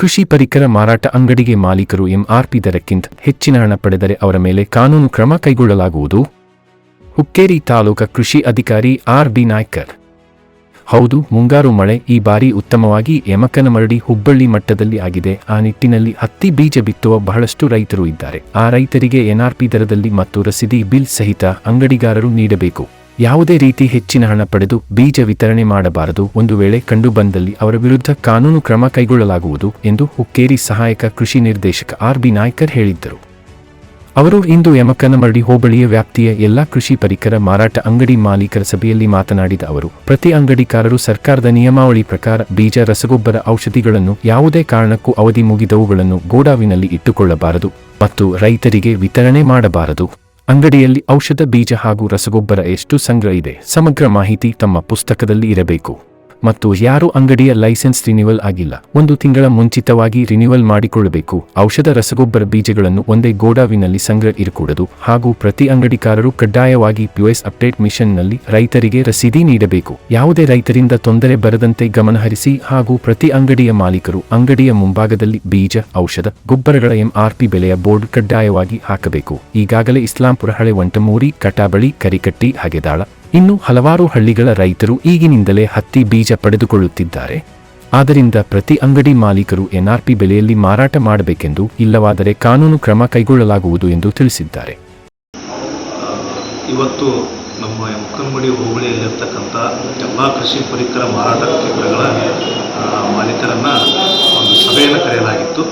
ಕೃಷಿ ಪರಿಕರ ಮಾರಾಟ ಅಂಗಡಿಗೆ ಮಾಲೀಕರು ಎಂಆರ್ಪಿ ದರಕ್ಕಿಂತ ಹೆಚ್ಚಿನ ಹಣ ಪಡೆದರೆ ಅವರ ಮೇಲೆ ಕಾನೂನು ಕ್ರಮ ಕೈಗೊಳ್ಳಲಾಗುವುದು? ಹುಕ್ಕೇರಿ ತಾಲೂಕ ಕೃಷಿ ಅಧಿಕಾರಿ ಆರ್ ಬಿ ನಾಯ್ಕರ್. ಹೌದು, ಮುಂಗಾರು ಮಳೆ ಈ ಬಾರಿ ಉತ್ತಮವಾಗಿ ಯಮಕನಮರಡಿ ಹುಬ್ಬಳ್ಳಿ ಮಟ್ಟದಲ್ಲಿ ಆಗಿದೆ. ಆ ನಿಟ್ಟಿನಲ್ಲಿ ಹತ್ತಿ ಬೀಜ ಬಿತ್ತುವ ಬಹಳಷ್ಟು ರೈತರು ಇದ್ದಾರೆ. ಆ ರೈತರಿಗೆ ಎನ್ಆರ್ಪಿ ದರದಲ್ಲಿ ಮತ್ತು ರಸೀದಿ ಬಿಲ್ ಸಹಿತ ಅಂಗಡಿಗಾರರು ನೀಡಬೇಕು. ಯಾವುದೇ ರೀತಿ ಹೆಚ್ಚಿನ ಹಣ ಪಡೆದು ಬೀಜ ವಿತರಣೆ ಮಾಡಬಾರದು. ಒಂದು ವೇಳೆ ಕಂಡುಬಂದಲ್ಲಿ ಅವರ ವಿರುದ್ಧ ಕಾನೂನು ಕ್ರಮ ಕೈಗೊಳ್ಳಲಾಗುವುದು ಎಂದು ಹುಕ್ಕೇರಿ ಸಹಾಯಕ ಕೃಷಿ ನಿರ್ದೇಶಕ ಆರ್ ಬಿ ನಾಯ್ಕರ್ ಹೇಳಿದ್ದರು. ಅವರು ಇಂದು ಯಮಕನಮರಡಿ ಹೋಬಳಿಯ ವ್ಯಾಪ್ತಿಯ ಎಲ್ಲಾ ಕೃಷಿ ಪರಿಕರ ಮಾರಾಟ ಅಂಗಡಿ ಮಾಲೀಕರ ಸಭೆಯಲ್ಲಿ ಮಾತನಾಡಿದ ಅವರು, ಪ್ರತಿ ಅಂಗಡಿಕಾರರು ಸರ್ಕಾರದ ನಿಯಮಾವಳಿ ಪ್ರಕಾರ ಬೀಜ, ರಸಗೊಬ್ಬರ, ಔಷಧಿಗಳನ್ನು ಯಾವುದೇ ಕಾರಣಕ್ಕೂ ಅವಧಿ ಮುಗಿದವುಗಳನ್ನು ಗೋಡಾವಿನಲ್ಲಿ ಇಟ್ಟುಕೊಳ್ಳಬಾರದು ಮತ್ತು ರೈತರಿಗೆ ವಿತರಣೆ ಮಾಡಬಾರದು. ಅಂಗಡಿಯಲ್ಲಿ ಔಷಧ ಬೀಜ ಹಾಗೂ ರಸಗೊಬ್ಬರ ಎಷ್ಟು ಸಂಗ್ರಹ ಇದೆ. ಸಮಗ್ರ ಮಾಹಿತಿ ತಮ್ಮ ಪುಸ್ತಕದಲ್ಲಿ ಇರಬೇಕು. ಮತ್ತು ಯಾರು ಅಂಗಡಿಯ ಲೈಸೆನ್ಸ್ ರಿನ್ಯೂವಲ್ ಆಗಿಲ್ಲ. ಒಂದು ತಿಂಗಳ ಮುಂಚಿತವಾಗಿ ರಿನ್ಯೂವಲ್ ಮಾಡಿಕೊಳ್ಳಬೇಕು. ಔಷಧ ರಸಗೊಬ್ಬರ ಬೀಜಗಳನ್ನು ಒಂದೇ ಗೋಡಾವಿನಲ್ಲಿ ಸಂಗ್ರಹ ಇರಕೂಡದು. ಹಾಗೂ ಪ್ರತಿ ಅಂಗಡಿಕಾರರು ಕಡ್ಡಾಯವಾಗಿ ಪಿಒಎಸ್ ಅಪ್ಡೇಟ್ ಮಿಷನ್ನಲ್ಲಿ ರೈತರಿಗೆ ರಸೀದಿ ನೀಡಬೇಕು. ಯಾವುದೇ ರೈತರಿಂದ ತೊಂದರೆ ಬರದಂತೆ ಗಮನಹರಿಸಿ ಹಾಗೂ ಪ್ರತಿ ಅಂಗಡಿಯ ಮಾಲೀಕರು ಅಂಗಡಿಯ ಮುಂಭಾಗದಲ್ಲಿ ಬೀಜ, ಔಷಧ, ಗೊಬ್ಬರಗಳ ಎಂಆರ್ಪಿ ಬೆಲೆಯ ಬೋರ್ಡ್ ಕಡ್ಡಾಯವಾಗಿ ಹಾಕಬೇಕು. ಈಗಾಗಲೇ ಇಸ್ಲಾಂಪುರ ಹಳೆ ವಂಟಮೂರಿ ಕಟಾಬಳಿ, ಕರಿಕಟ್ಟಿ, ಹಗೆದಾಳ ಇನ್ನು ಹಲವಾರು ಹಳ್ಳಿಗಳ ರೈತರು ಈಗಿನಿಂದಲೇ ಹತ್ತಿ ಬೀಜ ಪಡೆದುಕೊಳ್ಳುತ್ತಿದ್ದಾರೆ. ಆದ್ದರಿಂದ ಪ್ರತಿ ಅಂಗಡಿ ಮಾಲೀಕರು ಎನ್ಆರ್ಪಿ ಬೆಲೆಯಲ್ಲಿ ಮಾರಾಟ ಮಾಡಬೇಕೆಂದು ಇಲ್ಲವಾದರೆ ಕಾನೂನು ಕ್ರಮ ಕೈಗೊಳ್ಳಲಾಗುವುದು ಎಂದು ತಿಳಿಸಿದ್ದಾರೆ. ಇವತ್ತು ನಮ್ಮ ಮುಕ್ಕನಮಡಿ ಹೋಬಳಿಯಲ್ಲಿರ್ತಕ್ಕಂಥ ಎಲ್ಲ ಕೃಷಿ ಪರಿಕರ ಮಾರಾಟ ಕೇಂದ್ರಗಳ ಮಾಲೀಕರನ್ನು ಒಂದು ಸಭೆಯನ್ನು ಕರೆಯಲಾಗಿತ್ತು.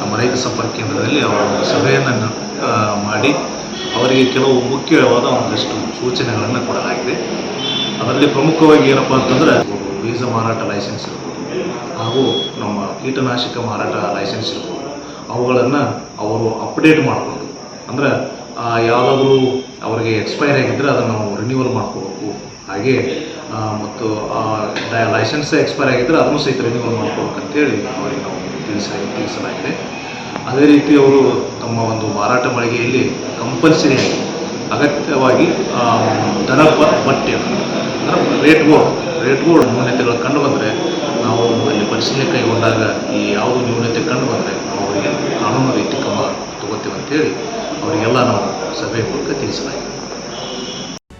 ನಮ್ಮ ರೈತ ಸಂಪರ್ಕ ಕೇಂದ್ರದಲ್ಲಿ ಅವರು ಸಭೆಯನ್ನು ಮಾಡಿ ಅವರಿಗೆ ಕೆಲವು ಮುಖ್ಯವಾದ ಒಂದಷ್ಟು ಸೂಚನೆಗಳನ್ನು ಕೊಡಲಾಗಿದೆ. ಅದರಲ್ಲಿ ಪ್ರಮುಖವಾಗಿ ಏನಪ್ಪ ಅಂತಂದರೆ ಬೀಜ ಮಾರಾಟ ಲೈಸೆನ್ಸ್ ಇರ್ಬೋದು, ಹಾಗೂ ನಮ್ಮ ಕೀಟನಾಶಕ ಮಾರಾಟ ಲೈಸೆನ್ಸ್ ಇರ್ಬೋದು. ಅವುಗಳನ್ನು ಅವರು ಅಪ್ಡೇಟ್ ಮಾಡ್ಬೋದು. ಅಂದರೆ ಯಾವುದಾದ್ರೂ ಅವರಿಗೆ ಎಕ್ಸ್ಪೈರ್ ಆಗಿದ್ದರೆ ಅದನ್ನು ನಾವು ರಿನ್ಯೂವಲ್ ಮಾಡ್ಕೋಬೇಕು. ಹಾಗೆ ಮತ್ತು ಲೈಸೆನ್ಸ್ ಎಕ್ಸ್ಪೈರ್ ಆಗಿದ್ದರೆ ಅದನ್ನು ಸಹಿತ ರಿನ್ಯೂವಲ್ ಮಾಡ್ಕೋಬೇಕಂತೇಳಿ ಅವರಿಗೆ ನಾವು ತಿಳಿಸ, ತಿಳಿಸಲಾಗಿದೆ. ಅದೇ ರೀತಿ ಅವರು ತಮ್ಮ ಒಂದು ಮಾರಾಟ ಮಳಿಗೆಯಲ್ಲಿ ಕಂಪಲ್ಸರಿ ಅಗತ್ಯವಾಗಿ ದನಪ ಪಟ್ಯ ಅಂದರೆ ರೇಟ್ ಬೋರ್ಡ್ ರೇಟ್ ಬೋರ್ಡ್ ನ್ಯೂನತೆಗಳು ಕಂಡು ಬಂದರೆ ನಾವು ಅಲ್ಲಿ ಪರಿಶೀಲನೆ ಕೈಗೊಂಡಾಗ ಈ ಯಾವುದು ನ್ಯೂನತೆ ಕಂಡು ಬಂದರೆ ನಾವು ಅವರಿಗೆ ಕಾನೂನು ರೀತಿ ಕ್ರಮ ತಗೋತೀವಿ ಅಂತೇಳಿ ಅವರಿಗೆಲ್ಲ ನಾವು ಸಭೆ ಮೂಲಕ ತಿಳಿಸಲಾಗಿದೆ.